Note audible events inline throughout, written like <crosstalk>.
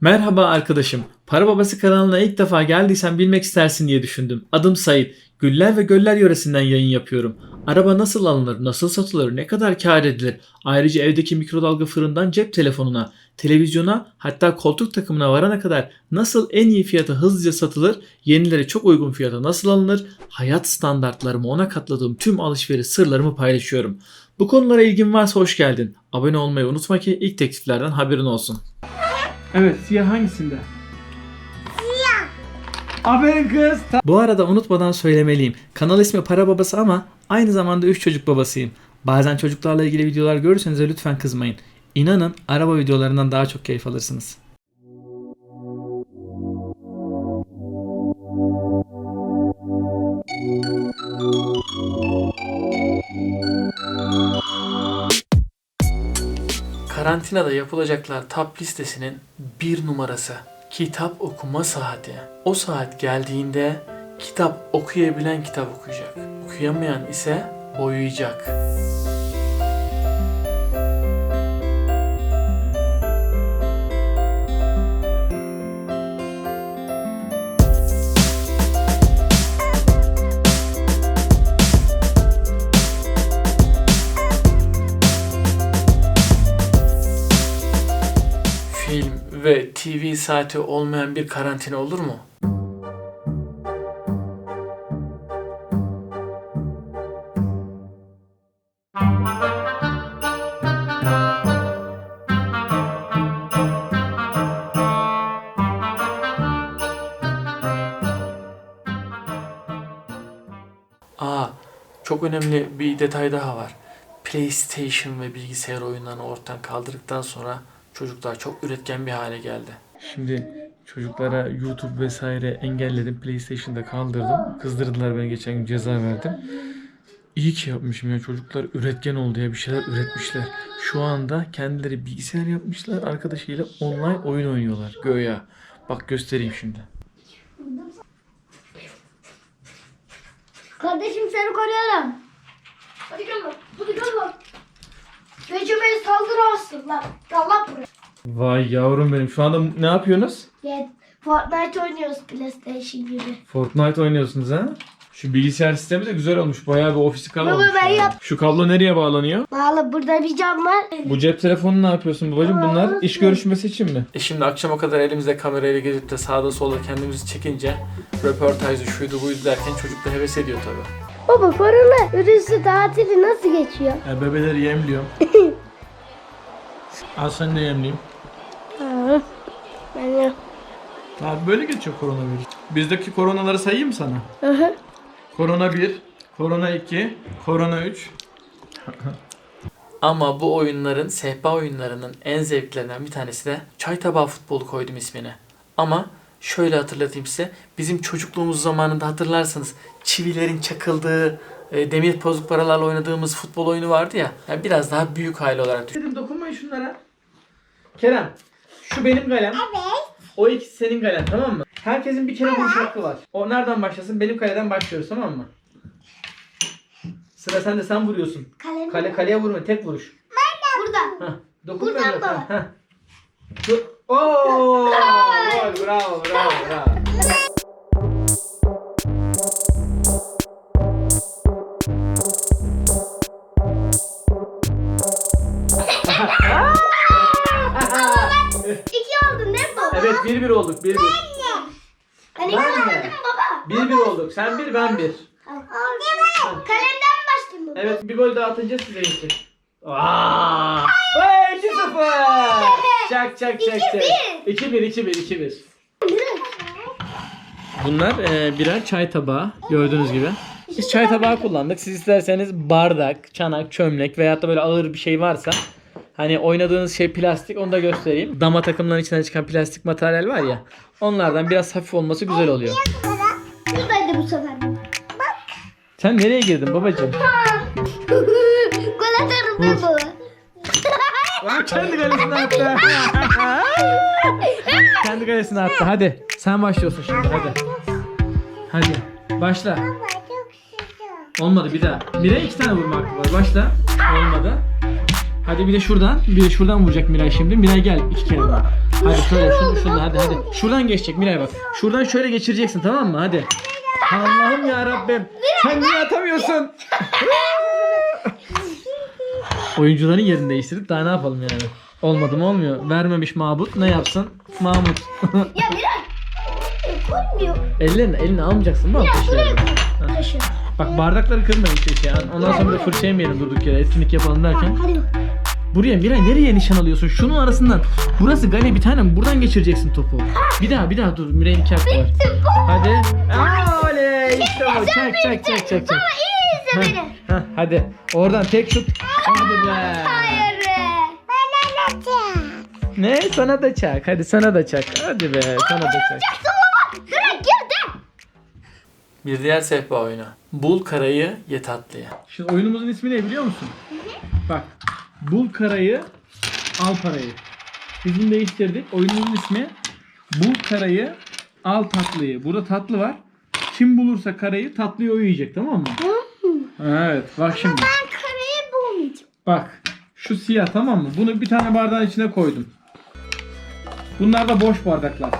Merhaba arkadaşım. Para Babası kanalına ilk defa geldiysen bilmek istersin diye düşündüm. Adım Sait. Güller ve Göller yöresinden yayın yapıyorum. Araba nasıl alınır, nasıl satılır, ne kadar kar edilir? Ayrıca evdeki mikrodalga fırından cep telefonuna, televizyona hatta koltuk takımına varana kadar nasıl en iyi fiyata hızlıca satılır, yenileri çok uygun fiyata nasıl alınır, hayat standartlarımı ona katladığım tüm alışveriş sırlarımı paylaşıyorum. Bu konulara ilgin varsa hoş geldin. Abone olmayı unutma ki ilk tekliflerden haberin olsun. Evet, siyah hangisinde? Siyah. Aferin kız. Bu arada unutmadan söylemeliyim. Kanal ismi Para Babası ama aynı zamanda 3 çocuk babasıyım. Bazen çocuklarla ilgili videolar görürseniz lütfen kızmayın. İnanın araba videolarından daha çok keyif alırsınız. Karantinada yapılacaklar top listesinin bir numarası. Kitap okuma saati. O saat geldiğinde kitap okuyabilen kitap okuyacak. Okuyamayan ise boyayacak. TV saati olmayan bir karantina olur mu? Aa, çok önemli bir detay daha var. PlayStation ve bilgisayar oyunlarını ortadan kaldırdıktan sonra çocuklar çok üretken bir hale geldi. Şimdi çocuklara YouTube vesaire engelledim. PlayStation'da kaldırdım. Kızdırdılar beni geçen gün ceza verdim. İyi ki yapmışım ya çocuklar üretken oldu ya bir şeyler üretmişler. Şu anda kendileri bilgisayar yapmışlar arkadaşıyla online oyun oynuyorlar göya. Bak göstereyim şimdi. Kardeşim seni koruyalım. Hadi gel bak. Hadi gel bak. Recep saldıramazsın lan. Gel lan buraya. Vay yavrum benim şu anda ne yapıyorsunuz? Gel. Fortnite oynuyoruz PlayStation gibi. Fortnite oynuyorsunuz ha? Şu bilgisayar sistemi de güzel olmuş. Bayağı bir ofisi Baba, olmuş. ben ya. yap- Şu kablo nereye bağlanıyor? Bağlı burada bir cam var. Bu cep telefonu ne yapıyorsun babacığım? Bunlar Aa, iş nasıl? görüşmesi için mi? E şimdi akşama kadar elimizde kamerayla gezip de sağda solda kendimizi çekince röportajı şuydu buydu derken çocuk da heves ediyor tabii. Baba korona virüsü tatili nasıl geçiyor? Ya bebeleri yemliyorum. <laughs> Al sen de yemleyeyim. Ha, ben ya. Abi böyle geçiyor koronavirüs. Bizdeki koronaları sayayım mı sana? Hı hı. Korona 1, Korona 2, Korona 3. Ama bu oyunların, sehpa oyunlarının en zevklerinden bir tanesi de çay tabağı futbolu koydum ismini. Ama şöyle hatırlatayım size. Bizim çocukluğumuz zamanında hatırlarsanız çivilerin çakıldığı, e, demir bozuk paralarla oynadığımız futbol oyunu vardı ya. Yani biraz daha büyük hali olarak düşün. Dedim dokunmayın şunlara. Kerem, şu benim kalem. Evet. O ikisi senin kalem tamam mı? Herkesin bir kere vuruş hakkı var. O nereden başlasın? Benim kaleden başlıyoruz tamam mı? Sıra sende sen vuruyorsun. Kalem Kale kaleye vurma tek vuruş. burada. Hah. Dokun Buradan baba. Dur. Oo! Gol, bravo, bravo, bravo. 1-1 olduk. 1-1. Hani Ben ben mi? aldım baba. 1-1 olduk. Sen 1 ben 1. Kalemden başlayayım baba. Evet bir gol daha atınca size gitti. Aa! Hey 2-0. Çak çak çak çak. 2-1 2-1 2-1. Bunlar e, birer çay tabağı gördüğünüz gibi. Biz çay tabağı kullandık. Siz isterseniz bardak, çanak, çömlek veyahut da böyle ağır bir şey varsa hani oynadığınız şey plastik onu da göstereyim. Dama takımların içinden çıkan plastik materyal var ya. Onlardan biraz hafif olması güzel oluyor. Buradaydı bu sefer. Sen nereye girdin babacığım? <laughs> Gol atarım ben baba. <laughs> Kendi kalesine attı. <laughs> Kendi kalesine attı. Hadi. Sen başlıyorsun şimdi hadi. Hadi. Başla. Olmadı bir daha. Bire iki tane vurma hakkı var. Başla. Olmadı. Hadi bir de şuradan. Bir de şuradan vuracak Miray şimdi. Miray gel iki kere vur. Hadi şöyle şunu şunu hadi hadi. Şuradan geçecek Miray bak. Şuradan şöyle geçireceksin tamam mı? Hadi. Allah'ım ya Rabbim. Sen niye atamıyorsun? <laughs> Oyuncuların yerini değiştirdik daha ne yapalım yani. Olmadı mı olmuyor. Vermemiş Mahmut ne yapsın? Mahmut. Ya Miray. Koymuyor. ellerini, elini almayacaksın mı? Miray buraya koy. Taşı. Bak bardakları kırmayın işte yani. Ondan sonra da fırça yemeyelim durduk yere. Etkinlik yapalım derken. Hadi. Buraya Miray nereye nişan alıyorsun? Şunun arasından. Burası gale bir tanem. Buradan geçireceksin topu. Bir daha bir daha dur. Miray'ın iki hakkı var. Hadi. Aa, oley. İşte bu. Çak çak çak çak çak. İyi izle beni. heh, hadi. Oradan tek şut. Hadi be. Hayır. Ben anlatacağım. Ne? Sana da çak. Hadi sana da çak. Hadi be. Sana da çak. Bir diğer sehpa oyunu. Bul karayı ye tatlıya. Şimdi oyunumuzun ismi ne biliyor musun? Bak. Bul karayı al parayı. Biz bunu değiştirdik. Oyunumuzun ismi Bul karayı al tatlıyı. Burada tatlı var. Kim bulursa karayı tatlıyı o yiyecek tamam mı? Evet bak şimdi. Ben karayı bulmayacağım. Bak şu siyah tamam mı? Bunu bir tane bardağın içine koydum. Bunlar da boş bardaklar.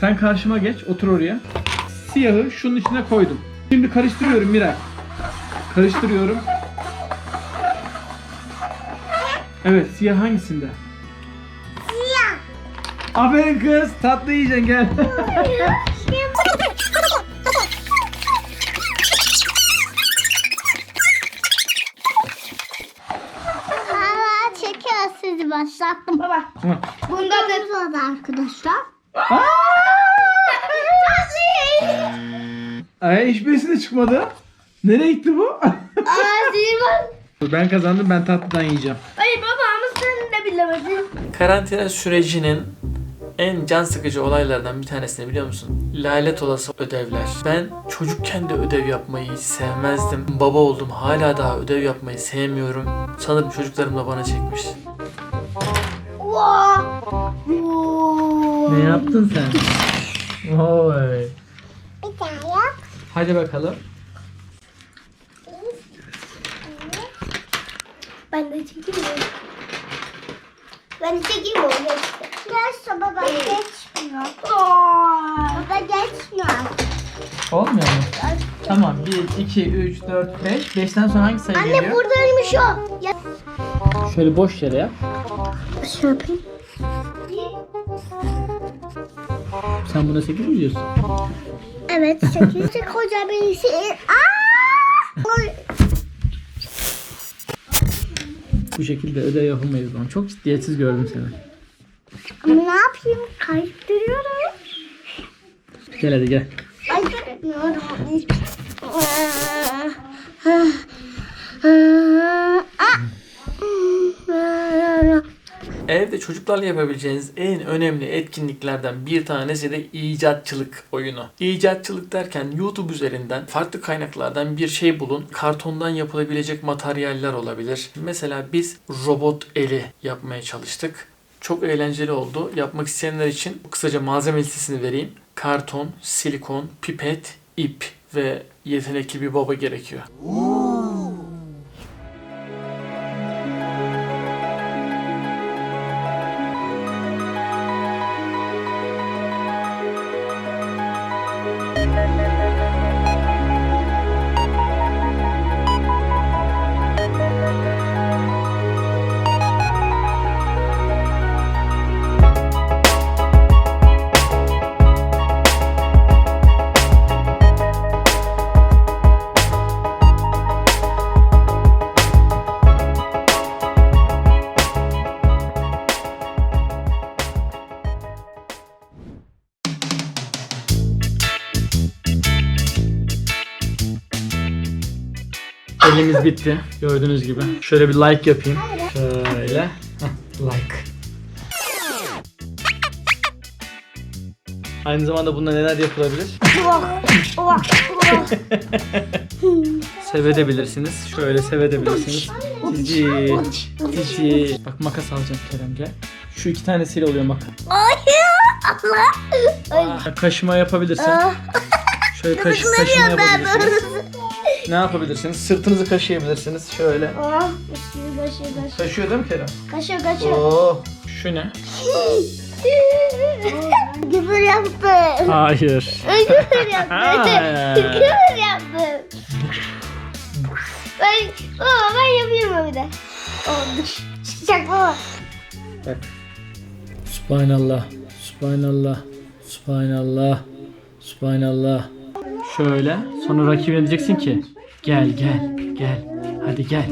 Sen karşıma geç otur oraya. Siyahı şunun içine koydum. Şimdi karıştırıyorum Miray. Karıştırıyorum. Evet siyah hangisinde? Siyah. Aferin kız tatlı yiyeceksin gel. <laughs> Hala çekiyor sizi başlattım. Baba. Hı. Bunda da var arkadaşlar. Aa! Ay hiçbirisi de çıkmadı. Nereye gitti bu? Aa var. ben kazandım ben tatlıdan yiyeceğim. Hayır baba ama sen de bilemedin. Karantina sürecinin en can sıkıcı olaylardan bir tanesini biliyor musun? Lalet olası ödevler. Ben çocukken de ödev yapmayı hiç sevmezdim. Baba oldum hala daha ödev yapmayı sevmiyorum. Sanırım çocuklarım da bana çekmiş. Vaa. yaptın sen? Oy. Bir tane yap. Hadi bakalım. Ben de çekeyim? Ben de çekeyim mi? Gerçi baba geçmiyor. Baba geçmiyor. Olmuyor mu? Tamam 1, 2, 3, 4, 5. 5'ten sonra hangi sayı Anne buradaymış o. Ya. Şöyle boş yere yap. Şey yapayım. Sen buna 8 mi diyorsun? Evet, sekizinci koca birisi. Aa! Bu şekilde ödev yapamayız lan. Çok ciddiyetsiz gördüm seni. Ama ne yapayım? Kaydırıyorum. Gel hadi gel. Evde çocuklarla yapabileceğiniz en önemli etkinliklerden bir tanesi de icatçılık oyunu. İcatçılık derken YouTube üzerinden farklı kaynaklardan bir şey bulun. Kartondan yapılabilecek materyaller olabilir. Mesela biz robot eli yapmaya çalıştık. Çok eğlenceli oldu. Yapmak isteyenler için kısaca malzeme listesini vereyim. Karton, silikon, pipet, ip ve yetenekli bir baba gerekiyor. Elimiz bitti. Gördüğünüz gibi. Şöyle bir like yapayım. Şöyle. Like. Aynı zamanda bunda neler yapılabilir? <laughs> Sevedebilirsiniz. Şöyle sevedebilirsiniz. Cici. Cici. Bak makas alacağım Kerem gel. Şu iki tanesiyle oluyor bak. Allah. Kaşıma yapabilirsin. Şöyle kaş, kaşıma yapabilirsiniz. Ne yapabilirsiniz? Sırtınızı kaşıyabilirsiniz. Şöyle. Oh, üstünü kaşıyor kaşıyor. Kaşıyor değil mi Kerem? Kaşıyor kaşıyor. Oh. Şu ne? <laughs> Küfür yaptı. Hayır. Küfür <laughs> yaptı. Hayır. Küfür yaptı. Ben, baba ben yapayım mı bir de? Oldu. Çıkacak baba. Bak. Subhanallah. Subhanallah. Subhanallah. Subhanallah. Şöyle. Sonra rakibine diyeceksin ki gel gel gel. Hadi gel.